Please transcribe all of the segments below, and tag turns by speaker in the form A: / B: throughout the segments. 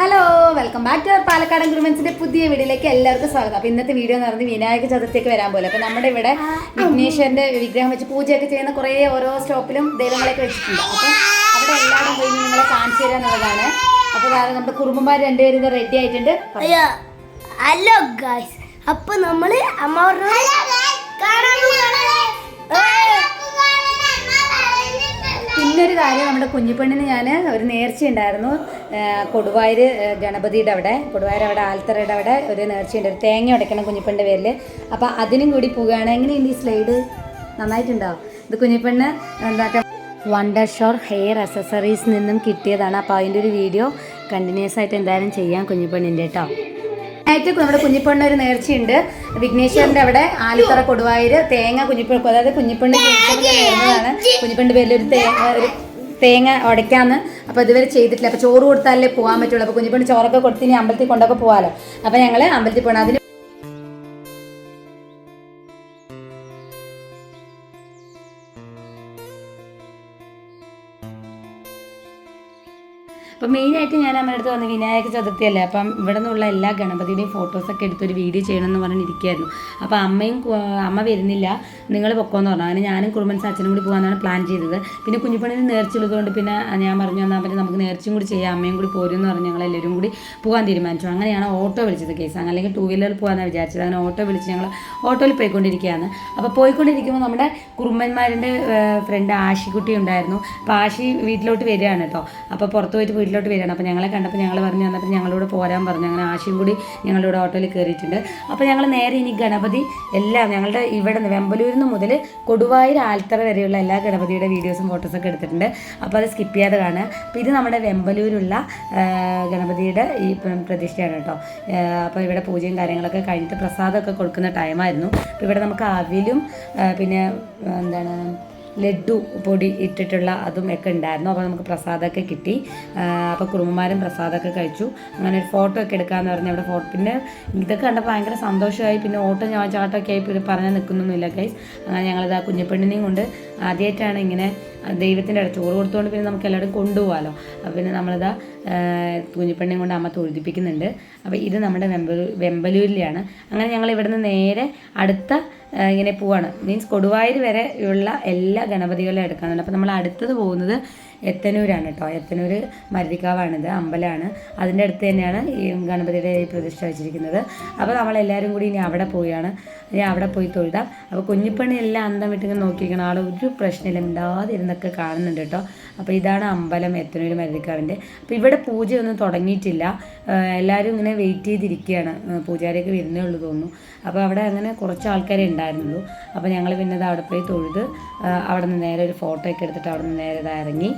A: Hello welcome back to Palakkad കുടുംബൻസിന്റെ പുതിയ വീഡിയോയിലേക്ക് എല്ലാവർക്കും സ്വാഗതം. അപ്പൊ ഇന്നത്തെ വീഡിയോ എന്ന് പറഞ്ഞത് വിനായക ചതുർത്ഥിക്ക് വരാൻ പോലെ. അപ്പൊ നമ്മുടെ ഇവിടെ വിഘ്നേശ്വരന്റെ വിഗ്രഹം വെച്ച് പൂജയൊക്കെ ചെയ്യുന്ന കുറേ ഓരോ സ്റ്റോപ്പിലും ദൈവങ്ങളെയൊക്കെ വെച്ചിട്ടുണ്ട്. അപ്പൊ അവിടെ എല്ലാവരും പോയി നിങ്ങളെ കാണിച്ചു തരാൻ എന്നുള്ളതാണ് അപ്പൊ കാരണം നമ്മുടെ കുറുമ്പന്മാർ രണ്ടുപേരും റെഡി ആയിട്ടുണ്ട്.
B: ഹലോ ഗായ്സ് അപ്പൊ നമ്മൾ അമ്മ പറഞ്ഞു കാണാൻ പോവാണ്. ഏയ്.
A: പിന്നെ ഒരു കാര്യം നമ്മുടെ കുഞ്ഞിപ്പെണ്ണിന് ഞാൻ ഒരു നേർച്ച ഉണ്ടായിരുന്നു കൊടുവായൂർ ഗണപതിയുടെ അവിടെ കൊടുവായൂർ അവിടെ ആൽത്തറയുടെ അവിടെ ഒരു നേർച്ചയുണ്ട്. ഒരു തേങ്ങ ഉടയ്ക്കണം കുഞ്ഞിപ്പണ്ണിന്റെ പേരിൽ അപ്പോൾ അതിനും കൂടി പോവുകയാണ്. എങ്ങനെയുണ്ട് ഈ സ്ലൈഡ്? നന്നായിട്ടുണ്ടോ? ഇത് കുഞ്ഞിപ്പെണ്ണ് എന്താ വണ്ടർ ഷോർ ഹെയർ അക്സസറീസ് നിന്നും കിട്ടിയതാണ്. അപ്പോൾ അതിന്റെ ഒരു വീഡിയോ കണ്ടിന്യൂസ് ആയിട്ട് എന്തായാലും ചെയ്യാം കുഞ്ഞിപ്പെണ്ണിന്റെ കേട്ടോ ആയിട്ട് നമ്മുടെ കുഞ്ഞിപ്പെണ്ണ ഒരു നേർച്ചയുണ്ട്. വിഘ്നേശ്വരന്റെ അവിടെ ആലിത്തറ കൊടുവായൂർ തേങ്ങ കുഞ്ഞിപ്പണ്ണ അതായത് കുഞ്ഞിപ്പെണ്ണ് കുഞ്ഞിപ്പണ്ണിന്റെ പേരിൽ ഒരു തേങ്ങ ഒരു തേങ്ങ ഉടയ്ക്കാന്ന്. അപ്പോൾ ഇതുവരെ ചെയ്തിട്ടില്ല. അപ്പോൾ ചോറ് കൊടുത്താലേ പോകാൻ പറ്റുള്ളൂ. അപ്പോൾ കുഞ്ഞിപ്പണി ചോറൊക്കെ കൊടുത്ത് ഇനി അമ്പലത്തിൽ കൊണ്ടൊക്കെ പോകാമല്ലോ അപ്പോൾ ഞങ്ങൾ അമ്പലത്തിൽ പോകണം അതിന് അപ്പം മെയിനായിട്ട് ഞാൻ അമ്മയുടെ അടുത്ത് വന്ന് വിനായക ചതുർത്ഥി അല്ലേ? അപ്പം ഇവിടെ നിന്നുള്ള എല്ലാ ഗണപതിയുടെയും ഫോട്ടോസൊക്കെ എടുത്തൊരു വീഡിയോ ചെയ്യണമെന്ന് പറഞ്ഞിരിക്കുകയായിരുന്നു. അപ്പോൾ അമ്മയും അമ്മ വരുന്നില്ല. നിങ്ങൾ പൊക്കോന്ന് പറഞ്ഞു. അങ്ങനെ ഞാനും കുടുംബൻസ് അച്ഛനും കൂടി പോകാനാണ് പ്ലാൻ ചെയ്തത്. പിന്നെ കുഞ്ഞിപ്പണിന് നേർച്ചുള്ളതുകൊണ്ട് പിന്നെ ഞാൻ പറഞ്ഞു എന്നാൽ പിന്നെ നമുക്ക് നേർച്ചയും കൂടി ചെയ്യാം. അമ്മയും കൂടി പോരും എന്ന് പറഞ്ഞ് ഞങ്ങൾ എല്ലാവരും കൂടി പോകാൻ തീരുമാനിച്ചു. അങ്ങനെയാണ് ഓട്ടോ വിളിച്ചത് കേസ് അങ്ങനെ അല്ലെങ്കിൽ ടൂ വീലറിൽ പോകാമെന്നാണ് വിചാരിച്ചത്. അങ്ങനെ ഓട്ടോ വിളിച്ച് ഞങ്ങൾ ഓട്ടോയിൽ പോയിക്കൊണ്ടിരിക്കുകയാണ്. അപ്പോൾ പോയിക്കൊണ്ടിരിക്കുമ്പോൾ നമ്മുടെ കുറുമ്പന്മാരുടെ ഫ്രണ്ട് ആഷിക്കുട്ടി ഉണ്ടായിരുന്നു. അപ്പോൾ ആഷി വീട്ടിലോട്ട് വരികയാണ് കേട്ടോ. അപ്പോൾ പുറത്ത് പോയിട്ട് വീട്ടിലോട്ട് വരികയാണ്. അപ്പോൾ ഞങ്ങളെ കണ്ടപ്പോൾ ഞങ്ങൾ പറഞ്ഞു വന്നപ്പോൾ ഞങ്ങളോട് പോരാൻ പറഞ്ഞു. അങ്ങനെ ആഷിയും കൂടി ഞങ്ങളിവിടെ ഓട്ടോയിൽ കയറിയിട്ടുണ്ട് അപ്പോൾ ഞങ്ങൾ നേരെ ഇനി ഗണപതി എല്ലാം ഞങ്ങളുടെ ഇവിടെ നിന്ന് വെമ്പലൂരിൽ നിന്ന് മുതൽ കൊടുവായൂർ ആൽത്തറ വരെയുള്ള എല്ലാ ഗണപതിയുടെ വീഡിയോസും ഫോട്ടോസൊക്കെ എടുത്തിട്ടുണ്ട്. അപ്പോൾ അത് സ്കിപ്പ് ചെയ്യാതെ കാണുക. അപ്പോൾ ഇത് നമ്മുടെ വെമ്പലൂരുള്ള ഗണപതിയുടെ ഈ പ്രതിഷ്ഠയാണ് കേട്ടോ. അപ്പോൾ ഇവിടെ പൂജയും കാര്യങ്ങളൊക്കെ കഴിഞ്ഞിട്ട് പ്രസാദമൊക്കെ കൊടുക്കുന്ന ടൈമായിരുന്നു അപ്പോൾ ഇവിടെ നമുക്ക് അവിലും പിന്നെ എന്താണ് ലഡു പൊടി ഇട്ടിട്ടുള്ള അതും ഒക്കെ ഉണ്ടായിരുന്നു. അപ്പോൾ നമുക്ക് പ്രസാദമൊക്കെ കിട്ടി. അപ്പോൾ കുറുമ്പന്മാരും പ്രസാദമൊക്കെ കഴിച്ചു. അങ്ങനെ ഒരു ഫോട്ടോ ഒക്കെ എടുക്കാമെന്ന് പറഞ്ഞു അവിടെ ഫോട്ടോ പിന്നെ ഇതൊക്കെ കണ്ടപ്പോൾ ഭയങ്കര സന്തോഷമായി. പിന്നെ ഓട്ടം ഞാൻ ചാട്ടമൊക്കെ ആയി പിന്നെ പറഞ്ഞ് നിൽക്കുന്നൊന്നുമില്ല കൈസ് അങ്ങനെ ഞങ്ങളിത് ആ കുഞ്ഞുപെണ്ണിനെയും കൊണ്ട് ആദ്യമായിട്ടാണ് ഇങ്ങനെ ദൈവത്തിന്റെ അടുത്ത് ചോറ് കൊടുത്തുകൊണ്ട് പിന്നെ നമുക്ക് എല്ലാവരും കൊണ്ടുപോകാമല്ലോ അപ്പോൾ പിന്നെ നമ്മളിതാ കുഞ്ഞിപ്പെണ്ണിയും കൊണ്ട് അമ്മ തൊഴുതിപ്പിക്കുന്നുണ്ട്. അപ്പോൾ ഇത് നമ്മുടെ വെമ്പലൂർ വെമ്പലൂരിലാണ്. അങ്ങനെ ഞങ്ങൾ ഇവിടുന്ന് നേരെ അടുത്ത ഇങ്ങനെ പോവാണ്. മീൻസ് കൊടുവായൂർ വരെ ഉള്ള എല്ലാ ഗണപതികളും എടുക്കാനുണ്ട്. അപ്പോൾ നമ്മൾ അടുത്തത് പോകുന്നത് എത്തനൂരാണ് കേട്ടോ. എത്തനൂർ മരുതിക്കാവാണിത് അമ്പലമാണ് അതിന്റെ അടുത്ത് തന്നെയാണ് ഈ ഗണപതിയുടെ ഈ പ്രതിഷ്ഠ വെച്ചിരിക്കുന്നത്. അപ്പോൾ നമ്മളെല്ലാവരും കൂടി ഇനി അവിടെ പോവുകയാണ്. ഇനി അവിടെ പോയി തൊഴുതാം. അപ്പോൾ കുഞ്ഞിപ്പണി എല്ലാം അന്തം വിട്ടിങ്ങനെ നോക്കിയിരിക്കണം. ആൾ ഒരു പ്രശ്നമില്ല. മിണ്ടാതിരുന്നൊക്കെ കാണുന്നുണ്ട് കേട്ടോ. അപ്പോൾ ഇതാണ് അമ്പലം എത്തനൂർ മരുതിക്കാവിന്റെ അപ്പോൾ ഇവിടെ പൂജയൊന്നും തുടങ്ങിയിട്ടില്ല. എല്ലാവരും ഇങ്ങനെ വെയിറ്റ് ചെയ്തിരിക്കുകയാണ് പൂജാരിയൊക്കെ വരുന്നേ ഉള്ളൂ തോന്നുന്നു. അപ്പോൾ അവിടെ അങ്ങനെ കുറച്ച് ആൾക്കാരെ ഉണ്ടായിരുന്നുള്ളൂ. അപ്പോൾ ഞങ്ങൾ പിന്നെ ഇത് അവിടെ പോയി തൊഴുത് അവിടെ നിന്ന് നേരെ ഒരു ഫോട്ടോ ഒക്കെ എടുത്തിട്ട് അവിടെ നിന്ന് നേരെ ഇറങ്ങി.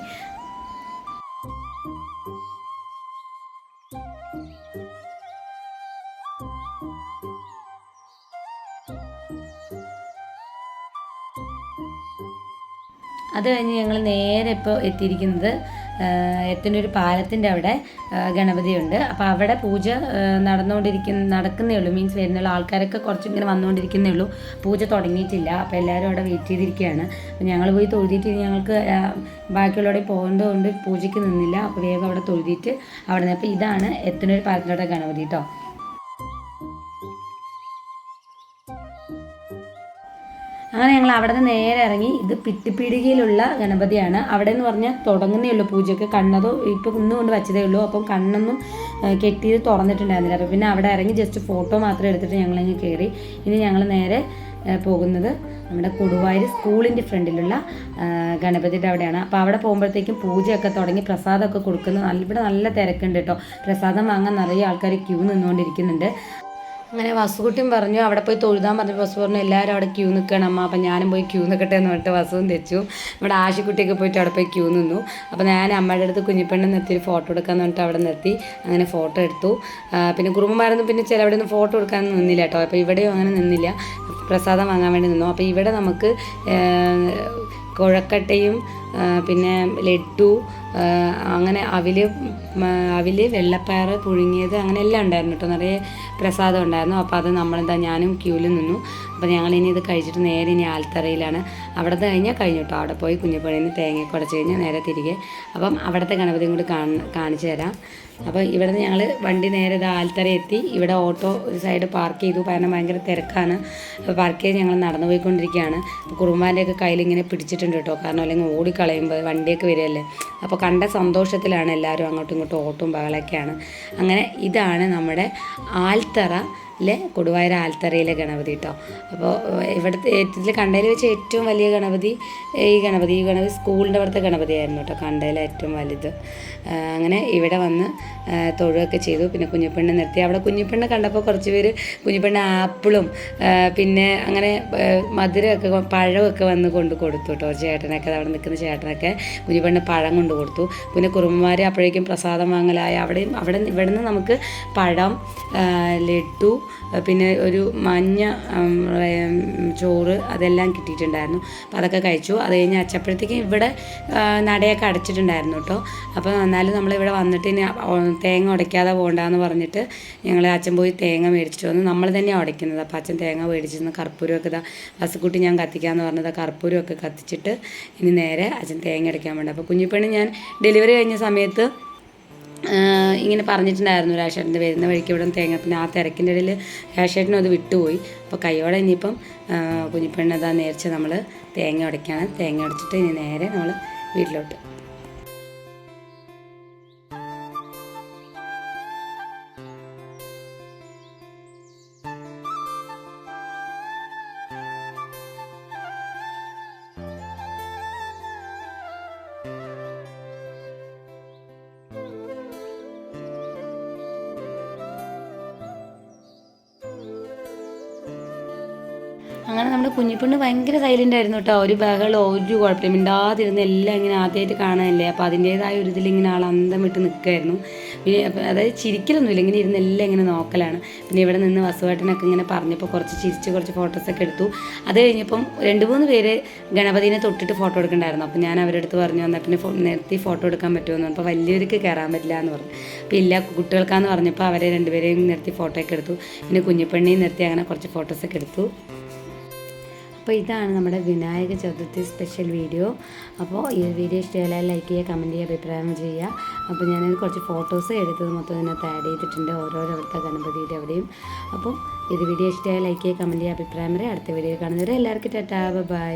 A: അത് കഴിഞ്ഞ് ഞങ്ങൾ നേരെ ഇപ്പോൾ എത്തിയിരിക്കുന്നത് എത്തുന്നൊരു പാലത്തിന്റെ അവിടെ ഗണപതിയുണ്ട്. അപ്പോൾ അവിടെ പൂജ നടന്നുകൊണ്ടിരിക്കുന്ന നടക്കുന്നേ ഉള്ളൂ. മീൻസ് വരുന്നുള്ള ആൾക്കാരൊക്കെ കുറച്ച് ഇങ്ങനെ വന്നുകൊണ്ടിരിക്കുന്നേ ഉള്ളൂ. പൂജ തുടങ്ങിയിട്ടില്ല. അപ്പോൾ എല്ലാവരും അവിടെ വെയിറ്റ് ചെയ്തിരിക്കുകയാണ്. അപ്പോൾ ഞങ്ങൾ പോയി തൊഴുതിയിട്ട് ഞങ്ങൾക്ക് ബാക്കിയുള്ളവിടെ പോകുന്നതുകൊണ്ട് പൂജയ്ക്ക് നിന്നില്ല. അപ്പോൾ വേഗം അവിടെ തൊഴുതിയിട്ട് അവിടെ നിന്ന്. അപ്പോൾ ഇതാണ് എത്തുന്നൊരു പാലത്തിന്റെ ഗണപതി കേട്ടോ അങ്ങനെ ഞങ്ങൾ അവിടെ നിന്ന് നേരെ ഇറങ്ങി. ഇത് പിട്ടിപ്പീടികയിലുള്ള ഗണപതിയാണ്. അവിടെ എന്ന് പറഞ്ഞാൽ തുടങ്ങുന്നേ ഉള്ളൂ പൂജയൊക്കെ. കണ്ണതോ ഇപ്പോൾ ഇന്ന് കൊണ്ട് വെച്ചതേ ഉള്ളൂ. അപ്പം കണ്ണൊന്നും കെട്ടിയത് തുറന്നിട്ടുണ്ടായിരുന്നില്ല. അപ്പോൾ പിന്നെ അവിടെ ഇറങ്ങി ജസ്റ്റ് ഫോട്ടോ മാത്രം എടുത്തിട്ട് ഞങ്ങളങ്ങ് കയറി ഇനി ഞങ്ങൾ നേരെ പോകുന്നത് നമ്മുടെ കൊടുവായൂർ സ്കൂളിന്റെ ഫ്രണ്ടിലുള്ള ഗണപതിയുടെ അവിടെയാണ്. അപ്പോൾ അവിടെ പോകുമ്പോഴത്തേക്കും പൂജയൊക്കെ തുടങ്ങി പ്രസാദമൊക്കെ കൊടുക്കുന്നത് ഇവിടെ നല്ല തിരക്കുണ്ട് കേട്ടോ. പ്രസാദം വാങ്ങാൻ നിറയെ ആൾക്കാർ ക്യൂ നിന്നുകൊണ്ടിരിക്കുന്നുണ്ട്. അങ്ങനെ വസുകുട്ടിയും പറഞ്ഞു അവിടെ പോയി തൊഴുതാൻ പറഞ്ഞു വസു പറഞ്ഞു എല്ലാവരും അവിടെ ക്യൂ നിൽക്കണം അമ്മ അപ്പം ഞാനും പോയി ക്യൂ നിൽക്കട്ടെ എന്ന് പറഞ്ഞിട്ട് വസുവും തെച്ചു. നമ്മുടെ ആശിക്കുട്ടിയൊക്കെ പോയിട്ട് അവിടെ പോയി ക്യൂ നിന്നു. അപ്പോൾ ഞാൻ അമ്മയുടെ അടുത്ത് കുഞ്ഞിപ്പെണ്ണ് നിർത്തി ഫോട്ടോ എടുക്കാന്ന് പറഞ്ഞിട്ട് അവിടെ നിർത്തി അങ്ങനെ ഫോട്ടോ എടുത്തു. പിന്നെ കുറുമ്പന്മാരൊന്നും പിന്നെ ചിലവിടെ നിന്ന് ഫോട്ടോ എടുക്കാൻ നിന്നില്ല കേട്ടോ. അപ്പോൾ ഇവിടെയും അങ്ങനെ നിന്നില്ല. പ്രസാദം വാങ്ങാൻ വേണ്ടി നിന്നു. അപ്പോൾ ഇവിടെ നമുക്ക് കുഴക്കട്ടയും പിന്നെ ലഡു ആ, ആ, അങ്ങനെ അവിൽ അവിൽ വെള്ളപ്പയർ പുഴുങ്ങിയത് അങ്ങനെ എല്ലാം ഉണ്ടായിരുന്നു കേട്ടോ. നിറയെ പ്രസാദം ഉണ്ടായിരുന്നു. അപ്പോൾ അത് നമ്മളെന്താ ഞാനും ക്യൂവിൽ നിന്നു. അപ്പോൾ ഞങ്ങൾ ഇനി ഇത് കഴിച്ചിട്ട് നേരെ ഇനി ആൽത്തറയിലാണ്. അവിടെ കഴിഞ്ഞാൽ കഴിഞ്ഞു കേട്ടോ. അവിടെ പോയി കുഞ്ഞിപ്പുഴയിൽ നിന്ന് തേങ്ങ കുറച്ച് കഴിഞ്ഞാൽ നേരെ തിരികെ. അപ്പം അവിടുത്തെ ഗണപതിയും കൂടി കാണിച്ചു തരാം. അപ്പോൾ ഇവിടെ നിന്ന് ഞങ്ങൾ വണ്ടി നേരെ ഇത് ആൽത്തറ എത്തി ഇവിടെ ഓട്ടോ ഒരു സൈഡ് പാർക്ക് ചെയ്തു. കാരണം ഭയങ്കര തിരക്കാണ്. അപ്പോൾ പാർക്ക് ചെയ്ത് ഞങ്ങൾ നടന്നു പോയിക്കൊണ്ടിരിക്കുകയാണ്. അപ്പോൾ കുറുമ്പാന്റെയൊക്കെ കയ്യിൽ ഇങ്ങനെ പിടിച്ചിട്ടുണ്ട് കേട്ടോ. കാരണം അല്ലെങ്കിൽ ഓടിക്കളയുമ്പോൾ വണ്ടിയൊക്കെ വരികയല്ലേ. അപ്പോൾ കണ്ട സന്തോഷത്തിലാണ് എല്ലാവരും അങ്ങോട്ടും ഇങ്ങോട്ടും ഓട്ടും ബഹളൊക്കെയാണ് അങ്ങനെ ഇതാണ് നമ്മുടെ ആൽത്തറ ലെ കൊടുവായൂർ ആൽത്തറയിലെ ഗണപതി കേട്ടോ അപ്പോൾ ഇവിടുത്തെ ഇതിൽ കണ്ടതിൽ വെച്ച് ഏറ്റവും വലിയ ഗണപതി ഈ ഗണപതി ഈ ഗണപതി സ്കൂളിന്റെ അവിടുത്തെ ഗണപതിയായിരുന്നു കേട്ടോ കണ്ടതിൽ ഏറ്റവും വലുത്. അങ്ങനെ ഇവിടെ വന്ന് തൊഴുകയൊക്കെ ചെയ്തു. പിന്നെ കുഞ്ഞിപ്പെണ്ണെ നിർത്തി. അവിടെ കുഞ്ഞിപ്പെണ്ണെ കണ്ടപ്പോൾ കുറച്ച് പേര് കുഞ്ഞുപെണ്ണ് ആപ്പിളും പിന്നെ അങ്ങനെ മധുരമൊക്കെ പഴമൊക്കെ വന്ന് കൊണ്ട് കൊടുത്തു കേട്ടോ ചേട്ടനൊക്കെ അവിടെ നിൽക്കുന്ന ചേട്ടനൊക്കെ കുഞ്ഞുപെണ്ണ് പഴം കൊണ്ട് കൊടുത്തു. പിന്നെ കുറുമ്പന്മാർ അപ്പോഴേക്കും പ്രസാദം വാങ്ങലായ. അവിടെയും അവിടെ ഇവിടെ നിന്ന് നമുക്ക് പഴം ലഡു പിന്നെ ഒരു മഞ്ഞ ചോറ് അതെല്ലാം കിട്ടിയിട്ടുണ്ടായിരുന്നു. അപ്പോൾ അതൊക്കെ കഴിച്ചു. അത് കഴിഞ്ഞ് അച്ചപ്പോഴത്തേക്കും ഇവിടെ നടയൊക്കെ അടച്ചിട്ടുണ്ടായിരുന്നു കേട്ടോ. അപ്പോൾ എന്നാലും നമ്മളിവിടെ വന്നിട്ട് ഇനി തേങ്ങ ഉടയ്ക്കാതെ പോകണ്ടെന്ന് പറഞ്ഞിട്ട് ഞങ്ങൾ അച്ഛൻ പോയി തേങ്ങ മേടിച്ചിട്ട് വന്നു. നമ്മൾ തന്നെയാണ് ഉടയ്ക്കുന്നത്. അപ്പോൾ അച്ഛൻ തേങ്ങ മേടിച്ചിരുന്ന. കർപ്പൂരമൊക്കെ ഇതാ ബസ്സുകൂട്ടി ഞാൻ കത്തിക്കാമെന്ന് പറഞ്ഞത് കർപ്പൂരമൊക്കെ കത്തിച്ചിട്ട് ഇനി നേരെ അച്ഛൻ തേങ്ങ അടയ്ക്കാൻ വേണ്ടി. അപ്പോൾ കുഞ്ഞിപ്പെണ്ണ് ഞാൻ ഡെലിവറി കഴിഞ്ഞ സമയത്ത് ഇങ്ങനെ പറഞ്ഞിട്ടുണ്ടായിരുന്നു രാഷേട്ടന്റെ വരുന്ന വഴിക്ക് ഇവിടെ തേങ്ങ. പിന്നെ ആ തിരക്കിന്റെ ഇടയിൽ രാഷേട്ടനും അത് വിട്ടുപോയി. അപ്പോൾ കൈയോടെ ഇനിയിപ്പം കുഞ്ഞിപ്പണ്ണതാ നേർച്ച നമ്മൾ തേങ്ങ ഉടയ്ക്കാണ്. തേങ്ങ ഉടച്ചിട്ട് ഇനി നേരെ നമ്മൾ വീട്ടിലോട്ട് അങ്ങനെ നമ്മുടെ കുഞ്ഞിപ്പെണ്ണ് ഭയങ്കര സൈലന്റ് ആയിരുന്നു കേട്ടോ ഒരു ബഹളം ഒരു കുഴപ്പമില്ല. മിണ്ടാതിരുന്ന് എല്ലാം ഇങ്ങനെ ആദ്യമായിട്ട് കാണാനല്ലേ. അപ്പോൾ അതിന്റേതായ ഒരു ഇതിലിങ്ങനെ ആൾ അന്തം വിട്ട് നിൽക്കുമായിരുന്നു പിന്നെ അതായത് ചിരിക്കലൊന്നുമില്ല. ഇങ്ങനെ ഇരുന്ന് എല്ലാം ഇങ്ങനെ നോക്കലാണ്. പിന്നെ ഇവിടെ നിന്ന് വസുവേട്ടനൊക്കെ ഇങ്ങനെ പറഞ്ഞപ്പോൾ കുറച്ച് ചിരിച്ച് കുറച്ച് ഫോട്ടോസൊക്കെ എടുത്തു. അത് കഴിഞ്ഞപ്പം രണ്ട് മൂന്ന് പേര് ഗണപതിനെ തൊട്ടിട്ട് ഫോട്ടോ എടുക്കണ്ടായിരുന്നു. അപ്പോൾ ഞാൻ അവരുടെ അടുത്ത് പറഞ്ഞു എന്നാൽ പിന്നെ നിർത്തി ഫോട്ടോ എടുക്കാൻ പറ്റുമെന്ന് അപ്പോൾ വലിയവർക്ക് കയറാൻ പറ്റില്ല എന്ന് പറഞ്ഞു. അപ്പോൾ ഇല്ല കുട്ടികൾക്കാന്ന് പറഞ്ഞപ്പോൾ അവരെ രണ്ടുപേരെയും നിർത്തി ഫോട്ടോ ഒക്കെ എടുത്തു. പിന്നെ കുഞ്ഞിപ്പെണ്ണിയും നിർത്തി അങ്ങനെ കുറച്ച് ഫോട്ടോസൊക്കെ എടുത്തു. അപ്പോൾ ഇതാണ് നമ്മുടെ വിനായക ചതുർത്ഥി സ്പെഷ്യൽ വീഡിയോ അപ്പോൾ ഈ വീഡിയോ ഇഷ്ടമായാൽ ലൈക്ക് ചെയ്യുക കമന്റ് ചെയ്യുക അഭിപ്രായം ചെയ്യുക. അപ്പോൾ ഞാൻ കുറച്ച് ഫോട്ടോസ് എടുത്തത് മൊത്തം ഇതിനകത്ത് ആഡ് ചെയ്തിട്ടുണ്ട് ഓരോരോ അവിടുത്തെ ഗണപതിയുടെ അവിടെയും. അപ്പം ഇത് വീഡിയോ ഇഷ്ടമായാലും ലൈക്ക് ചെയ്യുക കമന്റ് ചെയ്യുക അഭിപ്രായം വരെ അടുത്ത വീഡിയോ കാണുന്നവരെ എല്ലാവർക്കും ടാറ്റാ ബൈ